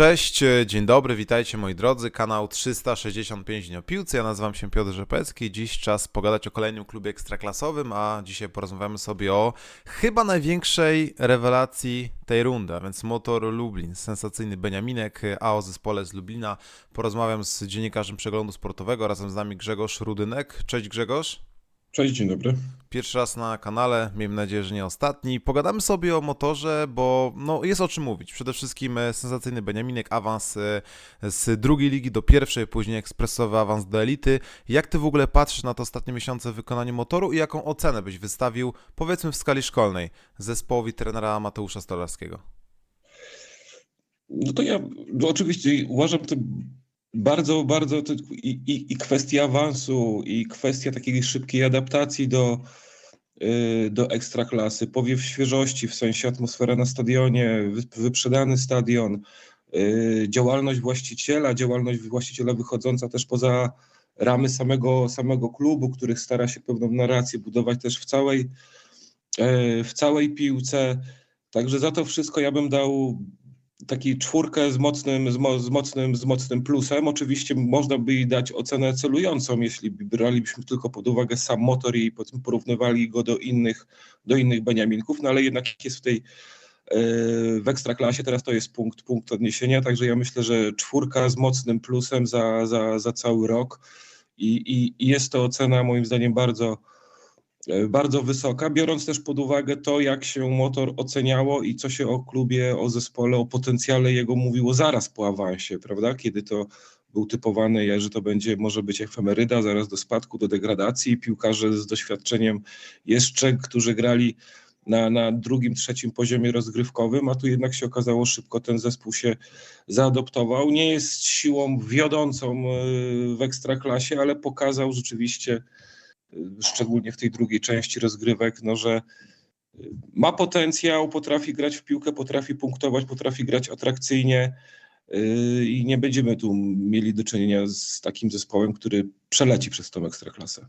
Cześć, dzień dobry, witajcie moi drodzy, kanał 365 Dni o Piłce, ja nazywam się Piotr Rzepecki, dziś czas pogadać o kolejnym klubie ekstraklasowym, a dzisiaj porozmawiamy sobie o chyba największej rewelacji tej rundy, a więc Motor Lublin, sensacyjny Beniaminek, a o zespole z Lublina porozmawiam z dziennikarzem przeglądu sportowego, razem z nami Grzegorz Rudynek. Cześć Grzegorz. Cześć, dzień dobry. Pierwszy raz na kanale, miejmy nadzieję, że nie ostatni. Pogadamy sobie o motorze, bo no, jest o czym mówić. Przede wszystkim e, sensacyjny Beniaminek, awans e, z drugiej ligi do pierwszej, później ekspresowy awans do elity. Jak ty w ogóle patrzysz na te ostatnie miesiące w wykonaniu motoru i jaką ocenę byś wystawił, powiedzmy w skali szkolnej, zespołowi trenera Mateusza Stolarskiego? No to ja no oczywiście uważam to bardzo, bardzo to i, i, i kwestia awansu, i kwestia takiej szybkiej adaptacji do, y, do ekstraklasy, powiew świeżości, w sensie atmosfera na stadionie, wy- wyprzedany stadion, y, działalność właściciela, działalność właściciela wychodząca też poza ramy samego, samego klubu, który stara się pewną narrację budować też w całej, y, w całej piłce. Także za to wszystko ja bym dał taki czwórkę z mocnym, z, mo, z, mocnym, z mocnym plusem. Oczywiście można by jej dać ocenę celującą, jeśli bralibyśmy tylko pod uwagę sam motor i potem porównywali go do innych, do innych Beniaminków, no ale jednak jest w tej w ekstraklasie teraz to jest punkt, punkt odniesienia, także ja myślę, że czwórka z mocnym plusem za, za, za cały rok i, i, i jest to ocena moim zdaniem bardzo, E, bardzo wysoka, biorąc też pod uwagę to, jak się motor oceniało i co się o klubie, o zespole, o potencjale jego mówiło zaraz po awansie, prawda? Kiedy to był typowany, że to będzie, może być efemeryda, zaraz do spadku, do degradacji. Piłkarze z doświadczeniem jeszcze, którzy grali na, na drugim, trzecim poziomie rozgrywkowym, a tu jednak się okazało szybko, ten zespół się zaadoptował. Nie jest siłą wiodącą e, w ekstraklasie, ale pokazał rzeczywiście szczególnie w tej drugiej części rozgrywek, no, że y, ma potencjał, potrafi grać w piłkę, potrafi punktować, potrafi grać atrakcyjnie y, i nie będziemy tu mieli do czynienia z takim zespołem, który przeleci przez tą ekstraklasę.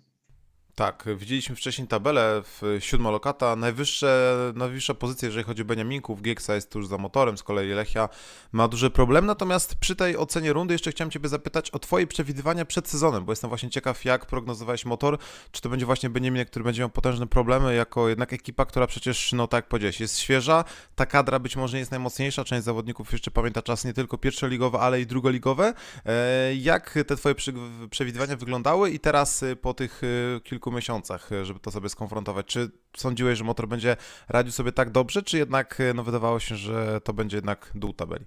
Tak, widzieliśmy wcześniej tabelę w siódma lokata, najwyższe, najwyższa pozycja, jeżeli chodzi o Beniaminków, Gieksa jest tuż za motorem, z kolei Lechia ma duży problem, natomiast przy tej ocenie rundy jeszcze chciałem Ciebie zapytać o Twoje przewidywania przed sezonem, bo jestem właśnie ciekaw, jak prognozowałeś motor, czy to będzie właśnie Beniaminek, który będzie miał potężne problemy, jako jednak ekipa, która przecież, no tak jak powiedziałeś, jest świeża, ta kadra być może nie jest najmocniejsza, część zawodników jeszcze pamięta czas nie tylko pierwszoligowe, ale i drugoligowe. E, jak te Twoje przewidywania wyglądały? I teraz y, po tych y, miesiącach, e, żeby to sobie skonfrontować. Czy sądziłeś, że motor będzie radził sobie tak dobrze, czy jednak e, no, wydawało się, że to będzie jednak dół tabeli?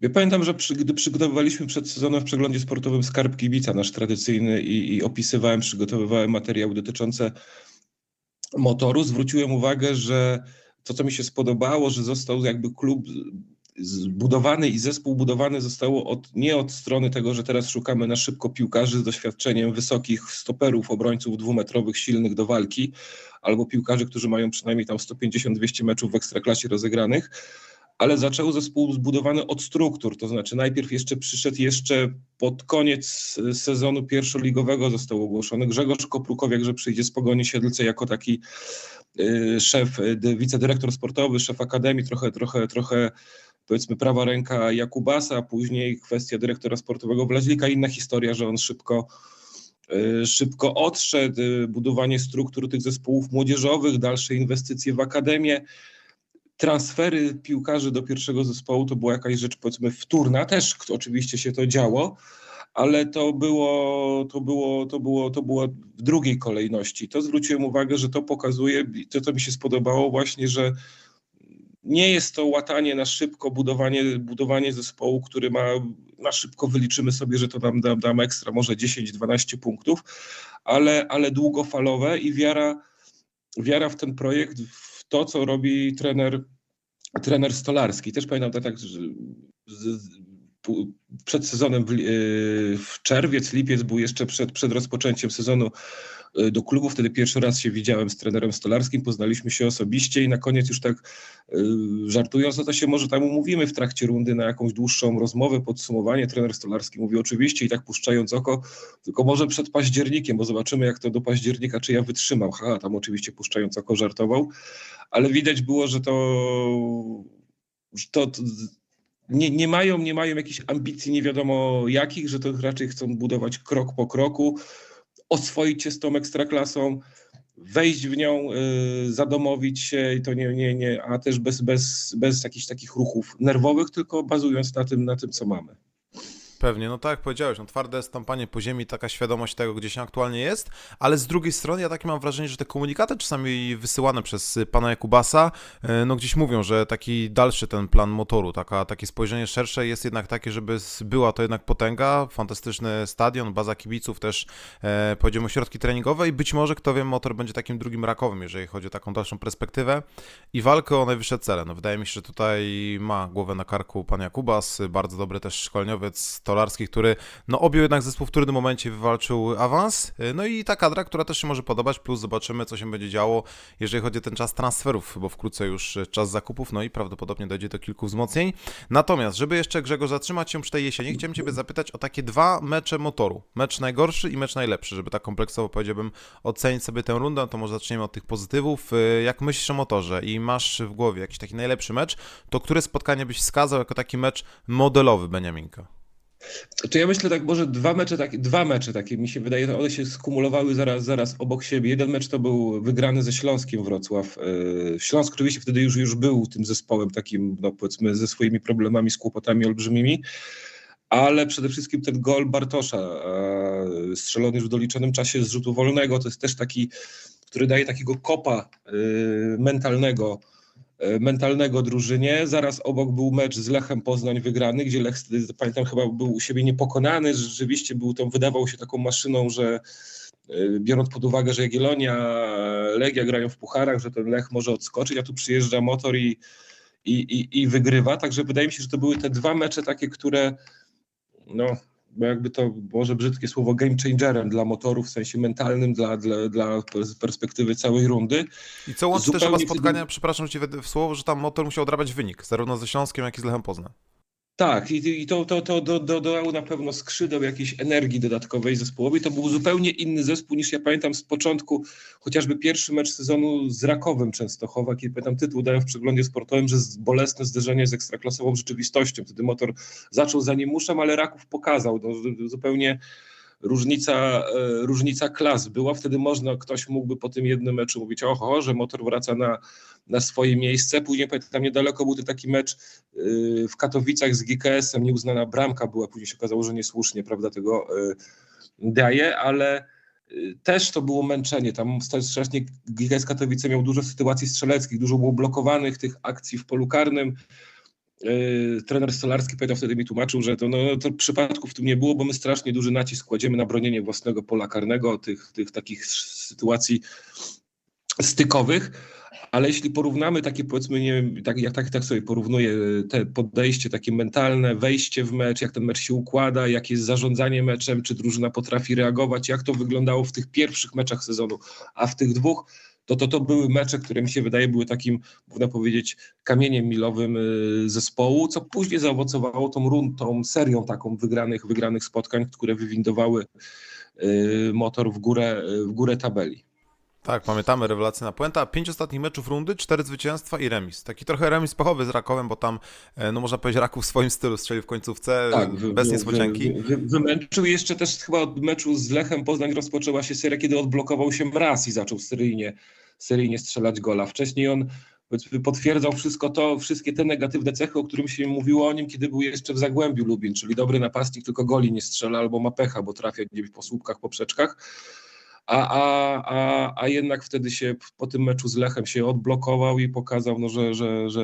Ja pamiętam, że przy, gdy przygotowywaliśmy przed sezonem w przeglądzie sportowym Skarb Kibica, nasz tradycyjny, i, i opisywałem, przygotowywałem materiały dotyczące motoru, zwróciłem uwagę, że to, co mi się spodobało, że został jakby klub zbudowany i zespół budowany zostało od, nie od strony tego, że teraz szukamy na szybko piłkarzy z doświadczeniem wysokich stoperów, obrońców dwumetrowych, silnych do walki, albo piłkarzy, którzy mają przynajmniej tam 150-200 meczów w ekstraklasie rozegranych, ale zaczął zespół zbudowany od struktur, to znaczy najpierw jeszcze przyszedł jeszcze pod koniec sezonu pierwszoligowego został ogłoszony Grzegorz Koprukowiak, że przyjdzie z Pogoni Siedlce jako taki y, szef, y, wicedyrektor sportowy, szef akademii, trochę, trochę, trochę powiedzmy prawa ręka Jakubasa, później kwestia dyrektora sportowego Wlaźlika, inna historia, że on szybko y, szybko odszedł, y, budowanie struktur tych zespołów młodzieżowych, dalsze inwestycje w akademię, transfery piłkarzy do pierwszego zespołu to była jakaś rzecz powiedzmy wtórna, też oczywiście się to działo, ale to było, to było, to było, to było w drugiej kolejności. To zwróciłem uwagę, że to pokazuje, to co mi się spodobało właśnie, że nie jest to łatanie na szybko, budowanie, budowanie zespołu, który ma na szybko wyliczymy sobie, że to nam dam, dam ekstra może 10-12 punktów, ale, ale długofalowe i wiara, wiara w ten projekt, w to, co robi trener, trener Stolarski. Też pamiętam tak, że przed sezonem w, w czerwiec, lipiec był jeszcze przed, przed rozpoczęciem sezonu do klubu. Wtedy pierwszy raz się widziałem z trenerem Stolarskim, poznaliśmy się osobiście i na koniec już tak e, żartując, no to się może tam umówimy w trakcie rundy na jakąś dłuższą rozmowę, podsumowanie. Trener Stolarski mówi oczywiście i tak puszczając oko, tylko może przed październikiem, bo zobaczymy jak to do października, czy ja wytrzymam. Ha, tam oczywiście puszczając oko żartował, ale widać było, że to, że to nie, nie, mają, nie mają jakichś ambicji nie wiadomo jakich, że to raczej chcą budować krok po kroku, oswoić się z tą ekstraklasą, wejść w nią, y, zadomowić się i to nie, nie, nie, a też bez, bez, bez jakichś takich ruchów nerwowych, tylko bazując na tym, na tym, co mamy. Pewnie, no tak jak powiedziałeś, no twarde stąpanie po ziemi, taka świadomość tego, gdzie się aktualnie jest, ale z drugiej strony ja takie mam wrażenie, że te komunikaty czasami wysyłane przez y, pana Jakubasa, y, no gdzieś mówią, że taki dalszy ten plan motoru, taka, takie spojrzenie szersze jest jednak takie, żeby była to jednak potęga, fantastyczny stadion, baza kibiców, też e, powiedziałem ośrodki treningowe i być może, kto wie, motor będzie takim drugim rakowym, jeżeli chodzi o taką dalszą perspektywę i walkę o najwyższe cele. No wydaje mi się, że tutaj ma głowę na karku pan Jakubas, y, bardzo dobry też szkoleniowiec stolarski, który no objął jednak zespół w trudnym momencie, wywalczył awans. Y, No i ta kadra, która też się może podobać, plus zobaczymy, co się będzie działo, jeżeli chodzi o ten czas transferów, bo wkrótce już czas zakupów, no i prawdopodobnie dojdzie do kilku wzmocnień. Natomiast, żeby jeszcze Grzegorz zatrzymać się przy tej jesieni, chciałem Ciebie zapytać o takie dwa mecze motoru. Mecz najgorszy i mecz najlepszy, żeby tak kompleksowo powiedziałbym ocenić sobie tę rundę, to może zaczniemy od tych pozytywów. Y, Jak myślisz o motorze i masz w głowie jakiś taki najlepszy mecz, to które spotkanie byś wskazał jako taki mecz modelowy Beniaminka? To ja myślę tak, może dwa mecze takie, dwa mecze takie, mi się wydaje, że one się skumulowały zaraz, zaraz obok siebie. Jeden mecz to był wygrany ze Śląskiem Wrocław. Yy, Śląsk oczywiście wtedy już, już był tym zespołem takim, no powiedzmy, ze swoimi problemami, z kłopotami olbrzymimi, ale przede wszystkim ten gol Bartosza, e, strzelony już w doliczonym czasie z rzutu wolnego, to jest też taki, który daje takiego kopa yy, mentalnego, e, mentalnego drużynie. Zaraz obok był mecz z Lechem Poznań wygrany, gdzie Lech, pamiętam, chyba był u siebie niepokonany, rzeczywiście był tą, wydawał się taką maszyną, że e, biorąc pod uwagę, że Jagiellonia, Legia grają w pucharach, że ten Lech może odskoczyć, a tu przyjeżdża motor i, i, i, i wygrywa. Także wydaje mi się, że to były te dwa mecze takie, które no, bo jakby to może brzydkie słowo game changerem dla motoru w sensie mentalnym, dla, dla, dla perspektywy całej rundy. I co łączy też Zupełnie chyba spotkania, wtedy- przepraszam cię w w słowo, że tam motor musiał odrabiać wynik, zarówno ze Śląskiem, jak i z Lechem Poznań. Tak, i, i to, to, to do, do, dodało na pewno skrzydeł jakiejś energii dodatkowej zespołowi. To był zupełnie inny zespół niż ja pamiętam z początku, chociażby pierwszy mecz sezonu z Rakowem Częstochowa, kiedy pamiętam tytuł dałem w przeglądzie sportowym, że bolesne zderzenie z ekstraklasową rzeczywistością. Wtedy motor zaczął za Niemuszem, ale Raków pokazał no, zupełnie różnica, e, różnica klas była. Wtedy można, ktoś mógłby po tym jednym meczu mówić, oho, że motor wraca na, na swoje miejsce. Później pamiętam, niedaleko był taki mecz y, w Katowicach z GKS-em, nieuznana bramka była, później się okazało, że niesłusznie, prawda, tego y, daje, ale też to było męczenie. Tam strasznie GKS Katowice miał dużo sytuacji strzeleckich, dużo było blokowanych tych akcji w polu karnym. Yy, trener Stolarski pamiętam wtedy mi tłumaczył, że to, no, to przypadków w tym nie było, bo my strasznie duży nacisk kładziemy na bronienie własnego pola karnego, tych, tych takich sytuacji stykowych, ale jeśli porównamy takie powiedzmy, nie wiem, tak, jak tak, tak sobie porównuję te podejście takie mentalne, wejście w mecz, jak ten mecz się układa, jak jest zarządzanie meczem, czy drużyna potrafi reagować, jak to wyglądało w tych pierwszych meczach sezonu, a w tych dwóch, to to, to były mecze, które mi się wydaje były takim, można powiedzieć, kamieniem milowym y, zespołu, co później zaowocowało tą rund, tą serią taką wygranych, wygranych spotkań, które wywindowały y, motor w górę, w górę tabeli. Tak, pamiętamy, rewelacyjna puenta. Pięć ostatnich meczów rundy, cztery zwycięstwa i remis. Taki trochę remis pechowy z Rakowem, bo tam, e, no można powiedzieć, Raków w swoim stylu strzelił w końcówce, Tak, bez wy, niespodzianki. Wy, wy, wymęczył jeszcze też chyba od meczu z Lechem Poznań rozpoczęła się seria, kiedy odblokował się mraz i zaczął seryjnie, seryjnie strzelać gola. Wcześniej on potwierdzał wszystko to, wszystkie te negatywne cechy, o którym się mówiło o nim, kiedy był jeszcze w Zagłębiu Lubin, czyli dobry napastnik, tylko goli nie strzela albo ma pecha, bo trafia gdzieś po słupkach, poprzeczkach. A, a, a, a jednak wtedy się po tym meczu z Lechem się odblokował i pokazał, no, że, że, że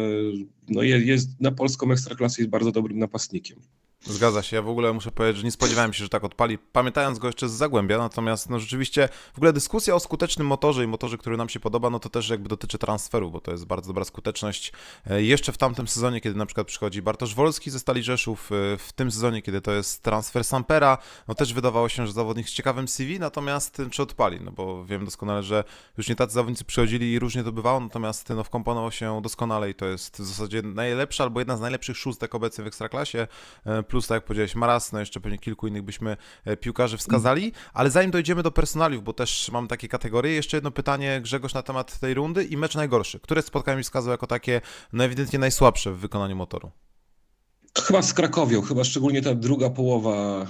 no jest, jest na polską ekstraklasę jest bardzo dobrym napastnikiem. Zgadza się, ja w ogóle muszę powiedzieć, że nie spodziewałem się, że tak odpali, pamiętając go jeszcze z Zagłębia, natomiast no rzeczywiście w ogóle dyskusja o skutecznym motorze i motorze, który nam się podoba, no to też jakby dotyczy transferu, bo to jest bardzo dobra skuteczność. E, Jeszcze w tamtym sezonie, kiedy na przykład przychodzi Bartosz Wolski ze Stali Rzeszów, e, w tym sezonie, kiedy to jest transfer Sampera, no też wydawało się, że zawodnik z ciekawym CV, natomiast e, czy odpali, no bo wiem doskonale, że już nie tacy zawodnicy przychodzili i różnie to bywało, natomiast no wkomponował się doskonale i to jest w zasadzie najlepsza albo jedna z najlepszych szóstek obecnie w Ekstraklasie, E, plus tak jak powiedziałeś Maras, no jeszcze pewnie kilku innych byśmy e, piłkarzy wskazali, ale zanim dojdziemy do personaliów, bo też mam takie kategorie, jeszcze jedno pytanie Grzegorz na temat tej rundy i mecz najgorszy. Które spotkanie wskazał jako takie no ewidentnie najsłabsze w wykonaniu motoru? Chyba z Krakowią, chyba szczególnie ta druga połowa,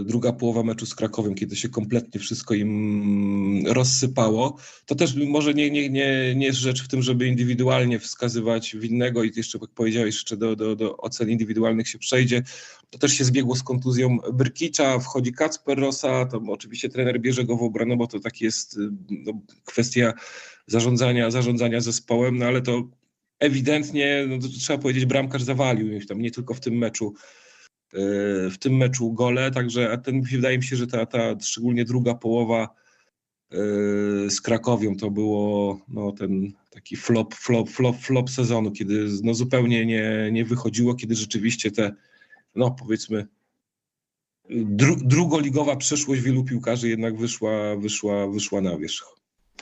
y, druga połowa meczu z Krakowią, kiedy się kompletnie wszystko im rozsypało. To też może nie, nie, nie, nie jest rzecz w tym, żeby indywidualnie wskazywać winnego i jeszcze, jak powiedziałeś, jeszcze do, do, do ocen indywidualnych się przejdzie. To też się zbiegło z kontuzją Brkicza, wchodzi Kacper Rosa, to oczywiście trener bierze go w obronę, bo to tak jest y, no, kwestia zarządzania, zarządzania zespołem, no ale to ewidentnie, no to trzeba powiedzieć, bramkarz zawalił ich tam nie tylko w tym meczu, yy, w tym meczu gole, także ten wydaje mi się, że ta, ta szczególnie druga połowa yy, z Krakowią to było no, ten taki flop, flop, flop, flop sezonu, kiedy no, zupełnie nie, nie wychodziło, kiedy rzeczywiście te, no powiedzmy, dru, drugoligowa przeszłość wielu piłkarzy jednak wyszła, wyszła, wyszła na wierzch.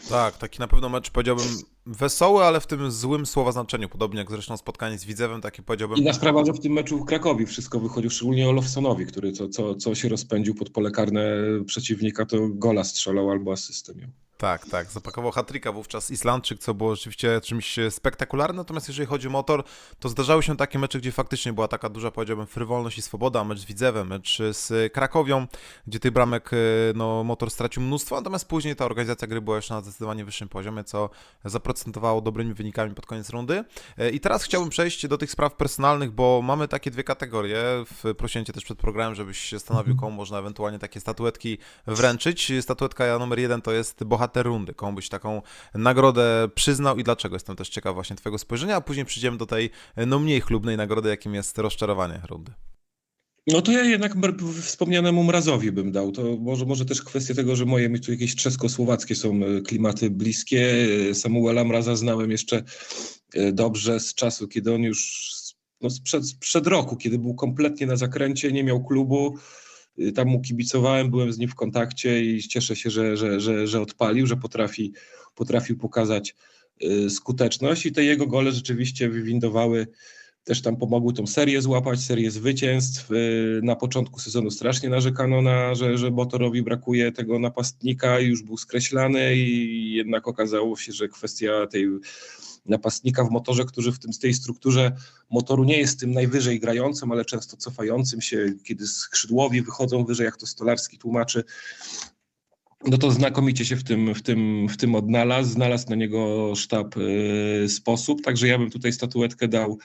Tak, taki na pewno mecz powiedziałbym wesoły, ale w tym złym słowa znaczeniu. Podobnie jak zresztą spotkanie z Widzewem, takie powiedziałbym. Inna sprawa, że w tym meczu w Krakowie wszystko wychodził, szczególnie Olofsonowi, który co, co, co się rozpędził pod pole karne przeciwnika, to gola strzelał albo asystę miał. Tak, tak. Zapakował hatryka wówczas Islandczyk, co było rzeczywiście czymś spektakularnym. Natomiast jeżeli chodzi o motor, to zdarzały się takie mecze, gdzie faktycznie była taka duża, powiedziałbym, frywolność i swoboda. Mecz z Widzewem, mecz z Krakowią, gdzie tych bramek no, motor stracił mnóstwo. Natomiast później ta organizacja gry była jeszcze na zdecydowanie wyższym poziomie, co zaprocentowało dobrymi wynikami pod koniec rundy. I teraz chciałbym przejść do tych spraw personalnych, bo mamy takie dwie kategorie. Prosiłem Cię też przed programem, żebyś się stanowił, komu można ewentualnie takie statuetki wręczyć. Statuetka numer jeden to jest bohater rundy, komu byś taką nagrodę przyznał i dlaczego? Jestem też ciekaw właśnie Twojego spojrzenia, a później przyjdziemy do tej no mniej chlubnej nagrody, jakim jest rozczarowanie rundy. No to ja jednak wspomnianemu Mrazowi bym dał. To może, może też kwestia tego, że moje mi tu jakieś czesko-słowackie są klimaty bliskie. Samuela Mraza znałem jeszcze dobrze z czasu, kiedy on już no sprzed, sprzed roku, kiedy był kompletnie na zakręcie, nie miał klubu, tam mu kibicowałem, byłem z nim w kontakcie i cieszę się, że, że, że, że odpalił, że potrafi, potrafił pokazać skuteczność i te jego gole rzeczywiście wywindowały, też tam pomogły tą serię złapać, serię zwycięstw. Na początku sezonu strasznie narzekano na, że, że Motorowi brakuje tego napastnika, już był skreślany i jednak okazało się, że kwestia tej napastnika w motorze, który w tym z tej strukturze motoru nie jest tym najwyżej grającym, ale często cofającym się, kiedy skrzydłowi wychodzą wyżej, jak to Stolarski tłumaczy, no to znakomicie się w tym, w tym, w tym odnalazł, znalazł na niego sztab y, sposób, także ja bym tutaj statuetkę dał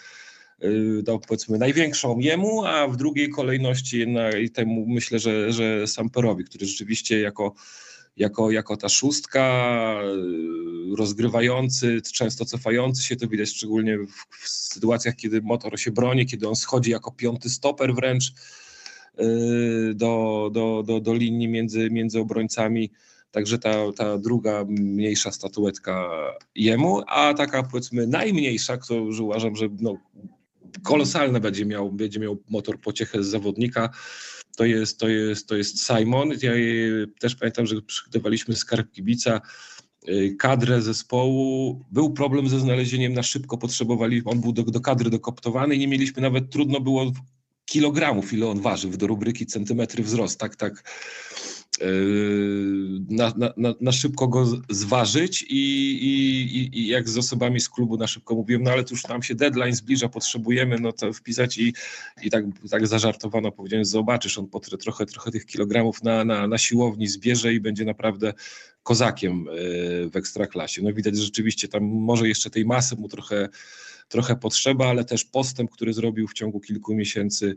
y, dał powiedzmy największą jemu, a w drugiej kolejności jednak temu myślę, że, że Samperowi, który rzeczywiście jako jako, jako ta szóstka, rozgrywający, często cofający się, to widać szczególnie w, w, sytuacjach, kiedy motor się broni, kiedy on schodzi jako piąty stoper wręcz do, do, do, do linii między, między obrońcami. Także ta, ta druga mniejsza statuetka jemu, a taka powiedzmy najmniejsza, że uważam, że no, kolosalne będzie miał, będzie miał motor pociechę z zawodnika, to jest, to jest, to jest Simon. Ja też pamiętam, że przygotowaliśmy skarb kibica kadrę zespołu. Był problem ze znalezieniem na szybko, potrzebowali, on był do, do kadry dokoptowany i nie mieliśmy nawet, trudno było kilogramów, ile on waży, do rubryki centymetry wzrost, tak, tak na, na, na szybko go zważyć i, i, i jak z osobami z klubu na szybko mówiłem, no ale to już nam się deadline zbliża, potrzebujemy no to wpisać i, i tak, tak zażartowano, powiedziałem, zobaczysz, on potrę trochę, trochę tych kilogramów na, na, na siłowni zbierze i będzie naprawdę kozakiem w ekstraklasie. No widać, że rzeczywiście tam może jeszcze tej masy mu trochę, trochę potrzeba, ale też postęp, który zrobił w ciągu kilku miesięcy,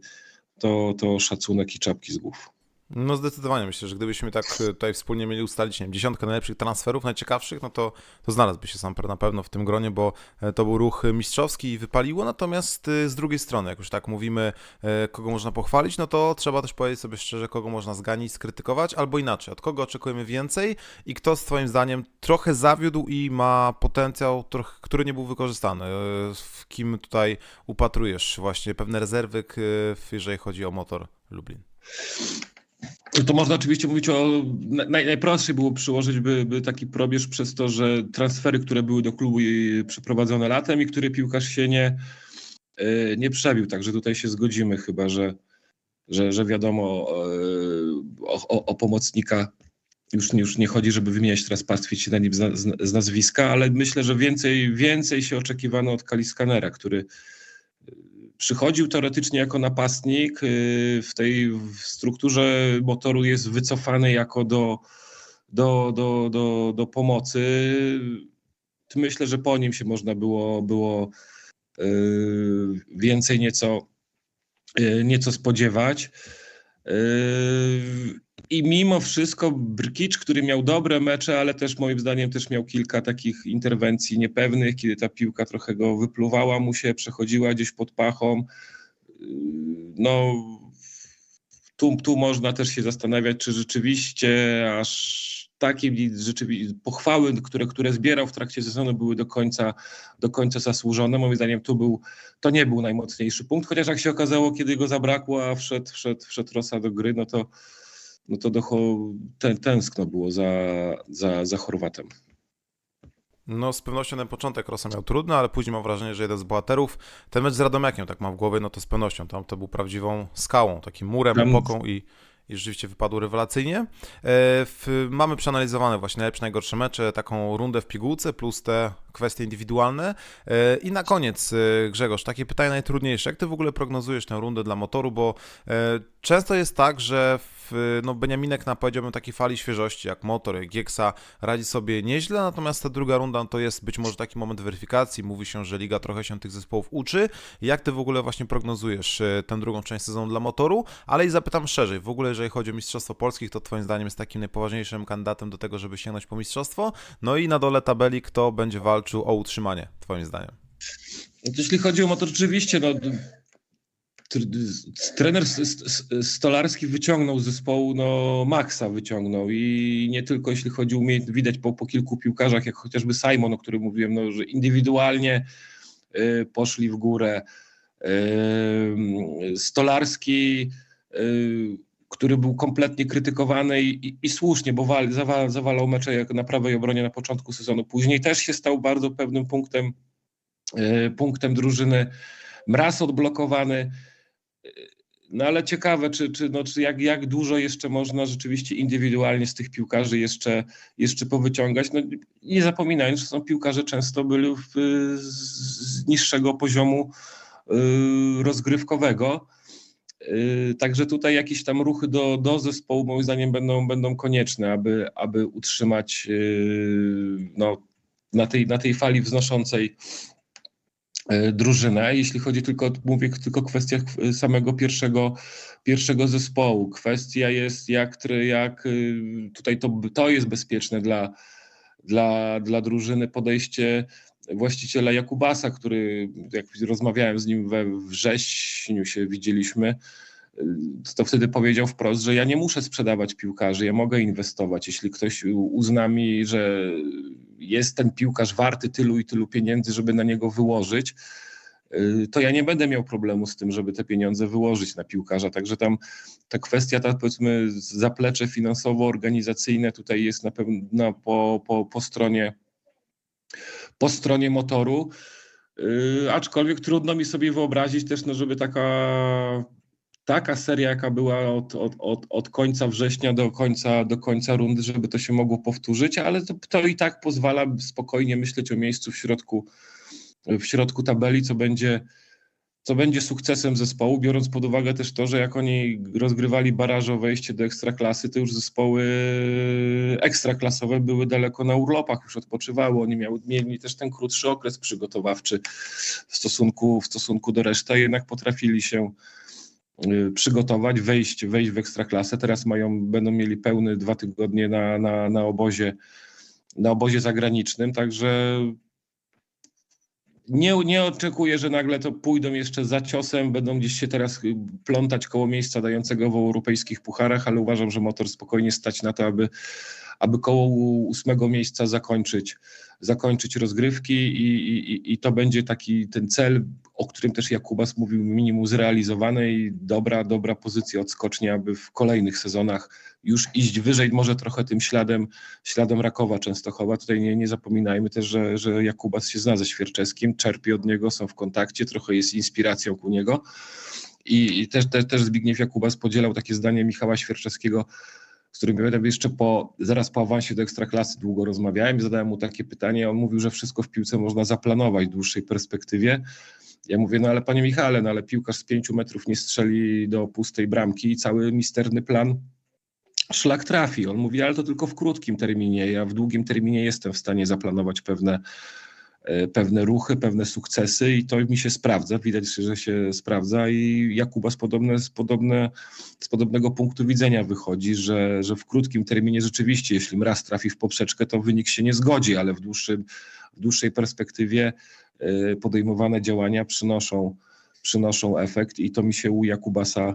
to, to szacunek i czapki z głów. No zdecydowanie myślę, że gdybyśmy tak tutaj wspólnie mieli ustalić, nie wiem, dziesiątkę najlepszych transferów, najciekawszych, no to, to znalazłby się Samper na pewno w tym gronie, bo to był ruch mistrzowski i wypaliło, natomiast z drugiej strony, jak już tak mówimy, kogo można pochwalić, no to trzeba też powiedzieć sobie szczerze, kogo można zganić, skrytykować, albo inaczej, od kogo oczekujemy więcej i kto z Twoim zdaniem trochę zawiódł i ma potencjał, który nie był wykorzystany. W kim tutaj upatrujesz właśnie pewne rezerwy, jeżeli chodzi o motor Lublin? To można oczywiście mówić o. Naj, najprostszej było przyłożyć by, by taki probierz przez to, że transfery, które były do klubu przeprowadzone latem i które piłkarz się nie, nie przebił. Także tutaj się zgodzimy chyba, że, że, że wiadomo o, o, o pomocnika już, już nie chodzi, żeby wymieniać teraz pastwić się na nim z, z, z nazwiska, ale myślę, że więcej, więcej się oczekiwano od Kaliskanera, który przychodził teoretycznie jako napastnik, y, w tej strukturze motoru jest wycofany jako do, do, do, do, do pomocy. Myślę, że po nim się można było, było y, więcej nieco, y, nieco spodziewać. Y, I mimo wszystko Brkic, który miał dobre mecze, ale też moim zdaniem też miał kilka takich interwencji niepewnych, kiedy ta piłka trochę go wypluwała mu się, przechodziła gdzieś pod pachą. Y, No, tu, tu można też się zastanawiać, czy rzeczywiście aż takie rzeczywiście pochwały, które, które zbierał w trakcie sezonu były do końca, do końca zasłużone. Moim zdaniem tu był, to nie był najmocniejszy punkt, chociaż jak się okazało, kiedy go zabrakło, a wszedł, wszedł, wszedł Rosa do gry, no to, no to do, ten, tęskno było za, za, za Chorwatem. No z pewnością ten początek Rosa miał trudny, ale później mam wrażenie, że jeden z bohaterów, ten mecz z Radomiakiem, tak mam w głowie, no to z pewnością, tam to był prawdziwą skałą, takim murem, opoką i, i rzeczywiście wypadł rewelacyjnie. E, w, mamy przeanalizowane właśnie najlepsze, najgorsze mecze, taką rundę w pigułce plus te kwestie indywidualne. E, I na koniec, e, Grzegorz, takie pytanie najtrudniejsze. Jak ty w ogóle prognozujesz tę rundę dla motoru, bo e, często jest tak, że w, no, Beniaminek na powiedziałbym takiej fali świeżości, jak motor, jak Gieksa radzi sobie nieźle, natomiast ta druga runda to jest być może taki moment weryfikacji. Mówi się, że liga trochę się tych zespołów uczy. Jak ty w ogóle właśnie prognozujesz tę drugą część sezonu dla motoru? Ale i zapytam szerzej, w ogóle jeżeli chodzi o Mistrzostwo Polskich, to twoim zdaniem jest takim najpoważniejszym kandydatem do tego, żeby sięgnąć po mistrzostwo? No i na dole tabeli, kto będzie walczył o utrzymanie, twoim zdaniem? No Jeśli chodzi o motor, rzeczywiście, no, tr- trener Stolarski wyciągnął z zespołu, no Maxa wyciągnął i nie tylko jeśli chodzi o umiejętność, widać po, po kilku piłkarzach, jak chociażby Simon, o którym mówiłem, no, że indywidualnie y, poszli w górę. Y, Stolarski, y, który był kompletnie krytykowany i, i, i słusznie, bo wal, zawal, zawalał mecze jak na prawej obronie na początku sezonu. Później też się stał bardzo pewnym punktem, y, punktem drużyny. Mraz odblokowany. No ale ciekawe, czy, czy, no, czy jak, jak dużo jeszcze można rzeczywiście indywidualnie z tych piłkarzy jeszcze, jeszcze powyciągać. No, nie zapominając, że są piłkarze często byli w, z, z niższego poziomu y, rozgrywkowego. Y, Także tutaj jakieś tam ruchy do, do zespołu moim zdaniem będą, będą konieczne, aby, aby utrzymać y, no, na, tej, na tej fali wznoszącej y, drużynę. Jeśli chodzi tylko, mówię tylko o kwestiach samego pierwszego, pierwszego zespołu. Kwestia jest, jak, jak tutaj to, to jest bezpieczne dla, dla, dla drużyny podejście właściciela Jakubasa, który, jak rozmawiałem z nim we wrześniu się widzieliśmy, y, to wtedy powiedział wprost, że ja nie muszę sprzedawać piłkarzy, ja mogę inwestować. Jeśli ktoś uzna mi, że jest ten piłkarz warty tylu i tylu pieniędzy, żeby na niego wyłożyć, y, to ja nie będę miał problemu z tym, żeby te pieniądze wyłożyć na piłkarza. Także tam ta kwestia, ta powiedzmy zaplecze finansowo-organizacyjne tutaj jest na pewno po, po, po stronie po stronie motoru. Yy, aczkolwiek trudno mi sobie wyobrazić też, no, żeby taka, taka seria, jaka była od, od, od, od końca września do końca, do końca rundy, żeby to się mogło powtórzyć, ale to, to i tak pozwala spokojnie myśleć o miejscu w środku, w środku tabeli, co będzie, co będzie sukcesem zespołu, biorąc pod uwagę też to, że jak oni rozgrywali baraże o wejście do ekstraklasy, to już zespoły ekstraklasowe były daleko na urlopach, już odpoczywały. Oni miały, mieli też ten krótszy okres przygotowawczy w stosunku, w stosunku do reszty, jednak potrafili się y, przygotować, wejść, wejść w ekstraklasę. Teraz mają, będą mieli pełny dwa tygodnie na, na, na obozie na obozie zagranicznym, także nie, nie oczekuję, że nagle to pójdą jeszcze za ciosem, będą gdzieś się teraz y, plątać koło miejsca dającego w europejskich pucharach, ale uważam, że motor spokojnie stać na to, aby, aby koło ósmego miejsca zakończyć, zakończyć rozgrywki i, i, i to będzie taki ten cel, o którym też Jakubas mówił, minimum zrealizowany i dobra, dobra pozycja odskocznie, aby w kolejnych sezonach już iść wyżej, może trochę tym śladem, śladem Rakowa Częstochowa. Tutaj nie, nie zapominajmy też, że, że Jakubas się zna ze Świerczewskim, czerpie od niego, są w kontakcie, trochę jest inspiracją ku niego. I, i też, też, też Zbigniew Jakubas podzielał takie zdanie Michała Świerczewskiego, z którym pamiętam jeszcze po, zaraz po awansie do Ekstraklasy długo rozmawiałem i zadałem mu takie pytanie. On mówił, że wszystko w piłce można zaplanować w dłuższej perspektywie. Ja mówię, no ale panie Michale, no ale piłkarz z pięciu metrów nie strzeli do pustej bramki i cały misterny plan szlak trafi. On mówi, ale to tylko w krótkim terminie. Ja w długim terminie jestem w stanie zaplanować pewne, pewne ruchy, pewne sukcesy i to mi się sprawdza. Widać, że się sprawdza i Jakuba z, podobne, z, podobne, z podobnego punktu widzenia wychodzi, że, że w krótkim terminie rzeczywiście, jeśli raz trafi w poprzeczkę, to wynik się nie zgodzi, ale w, dłuższym, w dłuższej perspektywie e, podejmowane działania przynoszą, przynoszą efekt i to mi się u Jakubasa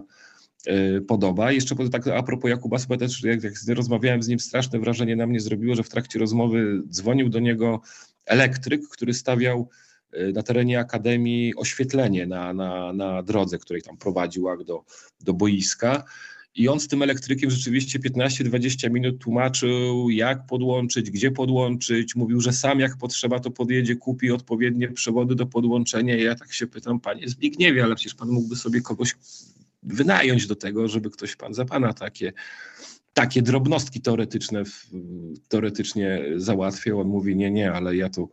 y, podoba. Jeszcze tak a propos Jakuba Seba, też jak, jak rozmawiałem z nim, straszne wrażenie na mnie zrobiło, że w trakcie rozmowy dzwonił do niego elektryk, który stawiał y, na terenie Akademii oświetlenie na, na, na drodze, której tam prowadził akt do, do boiska. I on z tym elektrykiem rzeczywiście 15-20 minut tłumaczył, jak podłączyć, gdzie podłączyć. Mówił, że sam jak potrzeba, to podjedzie, kupi odpowiednie przewody do podłączenia. I ja tak się pytam, panie Zbigniewie, ale przecież pan mógłby sobie kogoś wynająć do tego, żeby ktoś pan za pana takie, takie drobnostki teoretyczne teoretycznie załatwiał. On mówi, nie, nie, ale ja tu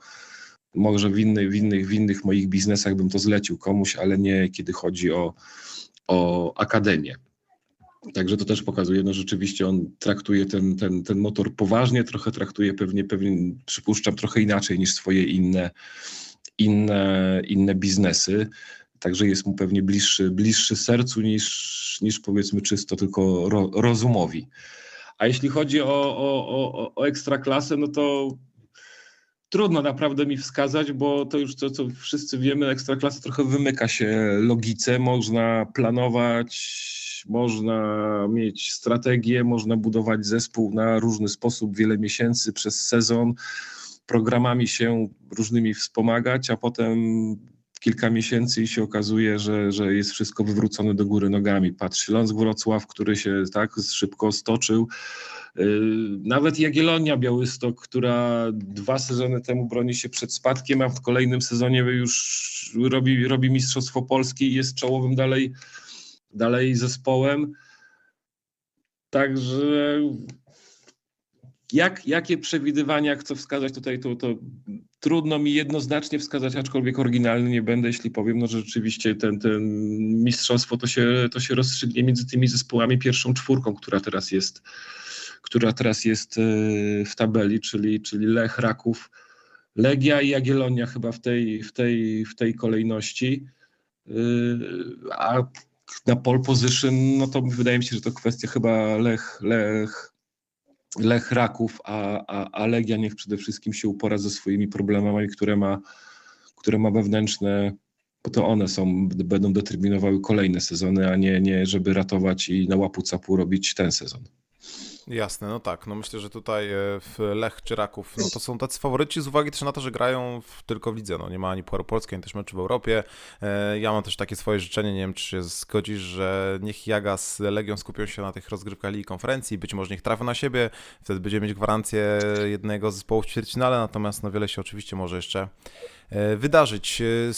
może w innych, w innych, w innych moich biznesach bym to zlecił komuś, ale nie kiedy chodzi o, o akademię. Także to też pokazuje, no rzeczywiście on traktuje ten, ten, ten motor poważnie, trochę traktuje pewnie, pewnie, przypuszczam, trochę inaczej niż swoje inne, inne, inne biznesy. Także jest mu pewnie bliższy, bliższy sercu niż, niż powiedzmy czysto tylko ro, rozumowi. A jeśli chodzi o, o, o, o ekstraklasę, no to trudno naprawdę mi wskazać, bo to już to, co wszyscy wiemy, ekstraklasa trochę wymyka się logice. Można planować, można mieć strategię, można budować zespół na różny sposób, wiele miesięcy przez sezon, programami się różnymi wspomagać, a potem kilka miesięcy i się okazuje, że, że jest wszystko wywrócone do góry nogami. Patrz, Śląsk Wrocław, który się tak szybko stoczył. Yy, Nawet Jagiellonia Białystok, która dwa sezony temu broni się przed spadkiem, a w kolejnym sezonie już robi, robi Mistrzostwo Polski i jest czołowym dalej, dalej zespołem. Także jak, jakie przewidywania, chcę wskazać tutaj, to, to trudno mi jednoznacznie wskazać, aczkolwiek oryginalny nie będę, jeśli powiem, no że rzeczywiście ten, ten mistrzostwo to się, to się rozstrzygnie między tymi zespołami pierwszą czwórką, która teraz jest, która teraz jest yy, w tabeli, czyli, czyli Lech, Raków, Legia i Jagiellonia chyba w tej, w tej, w tej kolejności. Yy, A na pole position, no to wydaje mi się, że to kwestia chyba Lech, Lech, Lech Raków, a, a, a Legia niech przede wszystkim się upora ze swoimi problemami, które ma, które ma wewnętrzne, bo to one są, będą determinowały kolejne sezony, a nie, nie żeby ratować i na łapu capu robić ten sezon. Jasne, no tak. No myślę, że tutaj e, w Lech czy Raków, no to są tacy faworyci z uwagi też na to, że grają w, tylko w lidze. No nie ma ani Puaru Polskiej, ani też meczu w Europie. E, Ja mam też takie swoje życzenie, nie wiem czy się zgodzisz, że niech Jaga z Legią skupią się na tych rozgrywkach Ligi Konferencji, być może niech trafią na siebie, wtedy będziemy mieć gwarancję jednego z zespołów w ćwierćfinale, natomiast no wiele się oczywiście może jeszcze wydarzyć. E,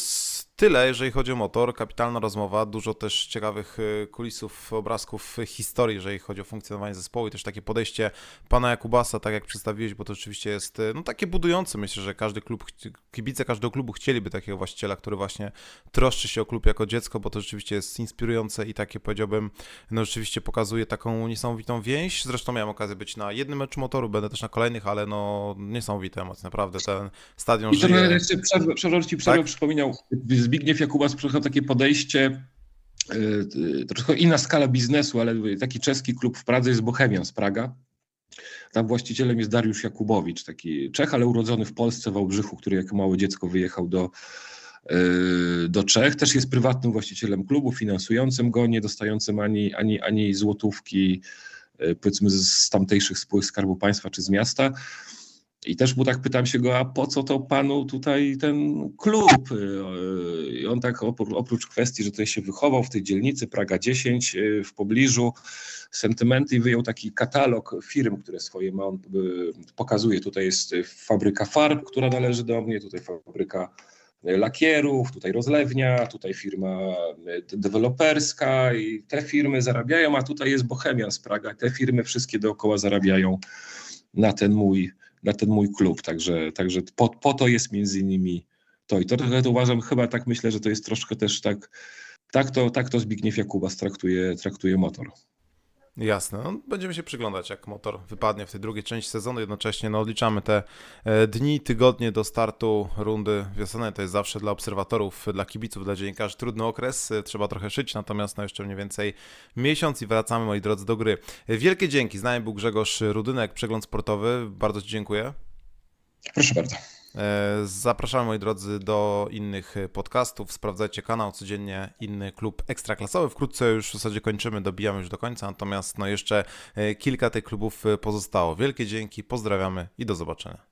Tyle, jeżeli chodzi o motor. Kapitalna rozmowa, dużo też ciekawych e, kulisów, obrazków, e, historii, jeżeli chodzi o funkcjonowanie zespołu i też takie podejście pana Jakubasa, tak jak przedstawiłeś, bo to oczywiście jest e, no, takie budujące. Myślę, że każdy klub, kibice każdego klubu chcieliby takiego właściciela, który właśnie troszczy się o klub jako dziecko, bo to rzeczywiście jest inspirujące i takie powiedziałbym, no rzeczywiście pokazuje taką niesamowitą więź. Zresztą miałem okazję być na jednym meczu motoru, będę też na kolejnych, ale no niesamowity emoc, naprawdę ten stadion I żyje. Przerwę, przepraszam, ci przerwę, Tak? przypominał Zbigniew Jakubas takie podejście, y, troszkę inna skala biznesu, ale taki czeski klub w Pradze jest Bohemian z Praga. Tam właścicielem jest Dariusz Jakubowicz, taki Czech, ale urodzony w Polsce, w Wałbrzychu, który jako małe dziecko wyjechał do, y, do Czech. Też jest prywatnym właścicielem klubu, finansującym go, nie dostającym ani, ani, ani złotówki, y, powiedzmy, z tamtejszych spółek Skarbu Państwa czy z miasta. I też mu tak pytam się go, a po co to panu tutaj ten klub? Yy, I on tak opr- oprócz kwestii, że tutaj się wychował w tej dzielnicy Praga 10 yy, w pobliżu, sentymenty i wyjął taki katalog firm, które swoje ma. On pokazuje, tutaj jest fabryka farb, która należy do mnie, tutaj fabryka lakierów, tutaj rozlewnia, tutaj firma deweloperska i te firmy zarabiają, a tutaj jest Bohemian z Praga. Te firmy wszystkie dookoła zarabiają na ten mój na ten mój klub. Także, także po, po to jest między innymi to. I to trochę to uważam, chyba tak myślę, że to jest troszkę też tak, tak to, tak to Zbigniew Jakubas traktuje, traktuje motor. Jasne, no, będziemy się przyglądać, jak motor wypadnie w tej drugiej części sezonu. Jednocześnie no, odliczamy te e, dni, tygodnie do startu rundy wiosennej. To jest zawsze dla obserwatorów, dla kibiców, dla dziennikarzy trudny okres. E, Trzeba trochę szyć, natomiast no, jeszcze mniej więcej miesiąc i wracamy, moi drodzy, do gry. E, Wielkie dzięki. Z nami był Grzegorz Rudynek, przegląd sportowy. Bardzo Ci dziękuję. Proszę bardzo. E, Zapraszamy, moi drodzy, do innych podcastów. Sprawdzajcie kanał, codziennie inny klub ekstraklasowy. Wkrótce już w zasadzie kończymy, dobijamy już do końca, natomiast no jeszcze e, kilka tych klubów e, pozostało. Wielkie dzięki, pozdrawiamy i do zobaczenia.